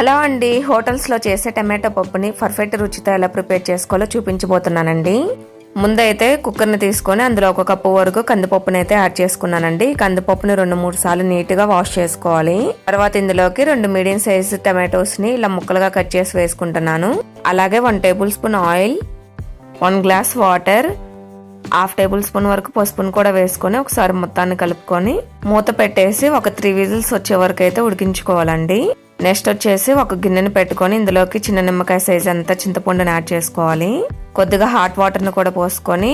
Hello అండి. హోటల్స్లో చేసే టమాటో పప్పుని పర్ఫెక్ట్ రుచితో ఎలా ప్రిపేర్ చేసుకోవాలో చూపించబోతున్నానండి. ముందైతే కుక్కర్ని తీసుకొని అందులో ఒక కప్పు వరకు కందిపప్పుని అయితే యాడ్ చేసుకున్నానండి. కందిపప్పుని రెండు మూడు సార్లు నీట్గా వాష్ చేసుకోవాలి. తర్వాత ఇందులోకి రెండు మీడియం సైజ్ టమాటోస్ని ఇలా ముక్కలుగా కట్ చేసి వేసుకుంటున్నాను. అలాగే one tablespoon oil one glass water half tablespoon వరకు పసుపును కూడా వేసుకొని ఒకసారి మొత్తాన్ని కలుపుకొని మూత పెట్టేసి ఒక త్రీ విజిల్స్ వచ్చే వరకు అయితే ఉడికించుకోవాలండి. నెక్స్ట్ వచ్చేసి ఒక గిన్నెని పెట్టుకొని ఇందులోకి చిన్న నిమ్మకాయ సైజ్ అంతా చింతపండుని యాడ్ చేసుకోవాలి. కొద్దిగా హాట్ వాటర్ని కూడా పోసుకొని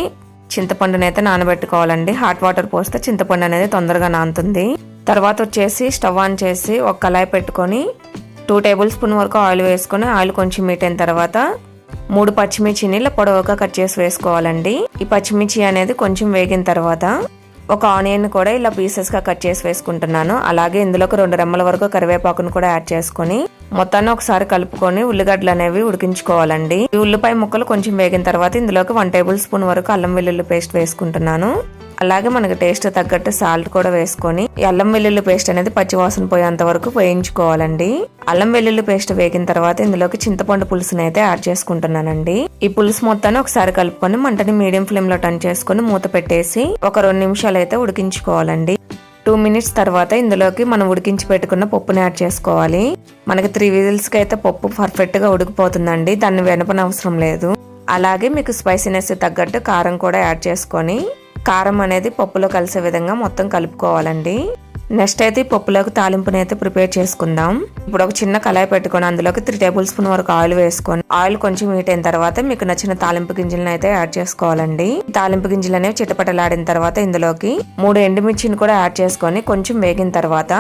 చింతపండుని అయితే నానబెట్టుకోవాలండి. హాట్ వాటర్ పోస్తే చింతపండు అనేది తొందరగా నానుతుంది. తర్వాత వచ్చేసి స్టవ్ ఆన్ చేసి ఒక కళాయి పెట్టుకొని టూ టేబుల్ స్పూన్ వరకు ఆయిల్ వేసుకొని ఆయిల్ కొంచెం మీట్ అయిన తర్వాత మూడు పచ్చిమిర్చిని ఇలా పొడవుగా కట్ చేసి వేసుకోవాలండి. ఈ పచ్చిమిర్చి అనేది కొంచెం వేగిన తర్వాత ఒక ఆనియన్ కూడా ఇలా పీసెస్గా కట్ చేసి వేసుకుంటున్నాను. అలాగే ఇందులోకి రెండు రెమ్మల వరకు కరివేపాకును కూడా యాడ్ చేసుకొని మొత్తాన్ని ఒకసారి కలుపుకొని ఉల్లిగడ్డలు అనేవి ఉడికించుకోవాలండి. ఈ ఉల్లిపాయ ముక్కలు కొంచెం వేగిన తర్వాత ఇందులోకి వన్ టేబుల్ స్పూన్ వరకు అల్లం వెల్లుల్లి పేస్ట్ వేసుకుంటున్నాను. అలాగే మనకి టేస్ట్ తగ్గట్టు సాల్ట్ కూడా వేసుకొని అల్లం వెల్లుల్లి పేస్ట్ అనేది పచ్చివాసన పోయేంత వరకు వేయించుకోవాలండి. అల్లం వెల్లుల్లి పేస్ట్ వేగిన తర్వాత ఇందులోకి చింతపండు పులుసుని అయితే యాడ్ చేసుకుంటున్నానండి. ఈ పులుసు మొత్తాన్ని ఒకసారి కలుపుకొని మంటని మీడియం ఫ్లేమ్లో టర్న్ చేసుకొని మూత పెట్టేసి ఒక రెండు నిమిషాలు అయితే ఉడికించుకోవాలండి. టూ మినిట్స్ తర్వాత ఇందులోకి మనం ఉడికించి పెట్టుకున్న పప్పుని యాడ్ చేసుకోవాలి. మనకి త్రీ విజిల్స్కి అయితే పప్పు పర్ఫెక్ట్గా ఉడికిపోతుందండి. దాన్ని వెనపనవసరం లేదు. అలాగే మీకు స్పైసీనెస్ తగ్గట్టు కారం కూడా యాడ్ చేసుకొని కారం అనేది పప్పులో కలిసే విధంగా మొత్తం కలుపుకోవాలండి. నెక్స్ట్ అయితే పప్పులోకి తాలింపుని అయితే ప్రిపేర్ చేసుకుందాం. ఇప్పుడు ఒక చిన్న కళాయి పెట్టుకొని అందులోకి త్రీ టేబుల్ స్పూన్ వరకు ఆయిల్ వేసుకొని ఆయిల్ కొంచెం హీట్ అయిన తర్వాత మీకు నచ్చిన తాలింపు గింజలను అయితే యాడ్ చేసుకోవాలండి. తాలింపు గింజలు అనేవి చిటపటలాడిన తర్వాత ఇందులోకి మూడు ఎండుమిర్చిని కూడా యాడ్ చేసుకొని కొంచెం వేగిన తర్వాత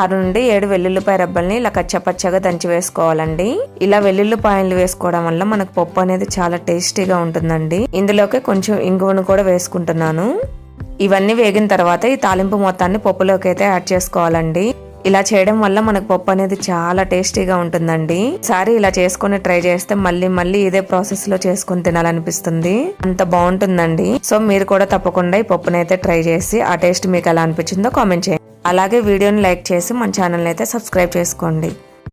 ఆరు నుండి ఏడు వెల్లుల్లిపాయ రబ్బల్ని ఇలా కచ్చపచ్చగా దంచి వేసుకోవాలండి. ఇలా వెల్లుల్లిపాయలు వేసుకోవడం వల్ల మనకు పప్పు అనేది చాలా టేస్టీగా ఉంటుందండి. ఇందులోకి కొంచెం ఇంగువను కూడా వేసుకుంటున్నాను. ఇవన్నీ వేగిన తర్వాత ఈ తాలింపు మొత్తాన్ని పప్పులోకి అయితే యాడ్ చేసుకోవాలండి. ఇలా చేయడం వల్ల మనకు పప్పు అనేది చాలా టేస్టీగా ఉంటుందండి. సారి ఇలా చేసుకుని ట్రై చేస్తే మళ్ళీ మళ్ళీ ఇదే ప్రాసెస్లో చేసుకుని తినాలనిపిస్తుంది. అంత బాగుంటుందండి. సో మీరు కూడా తప్పకుండా ఈ పప్పును అయితే ట్రై చేసి ఆ టేస్ట్ మీకు ఎలా అనిపించిందో కామెంట్ చేయండి. అలాగే వీడియోని లైక్ చేసి మన ఛానల్ అయితే సబ్స్క్రైబ్ చేసుకోండి.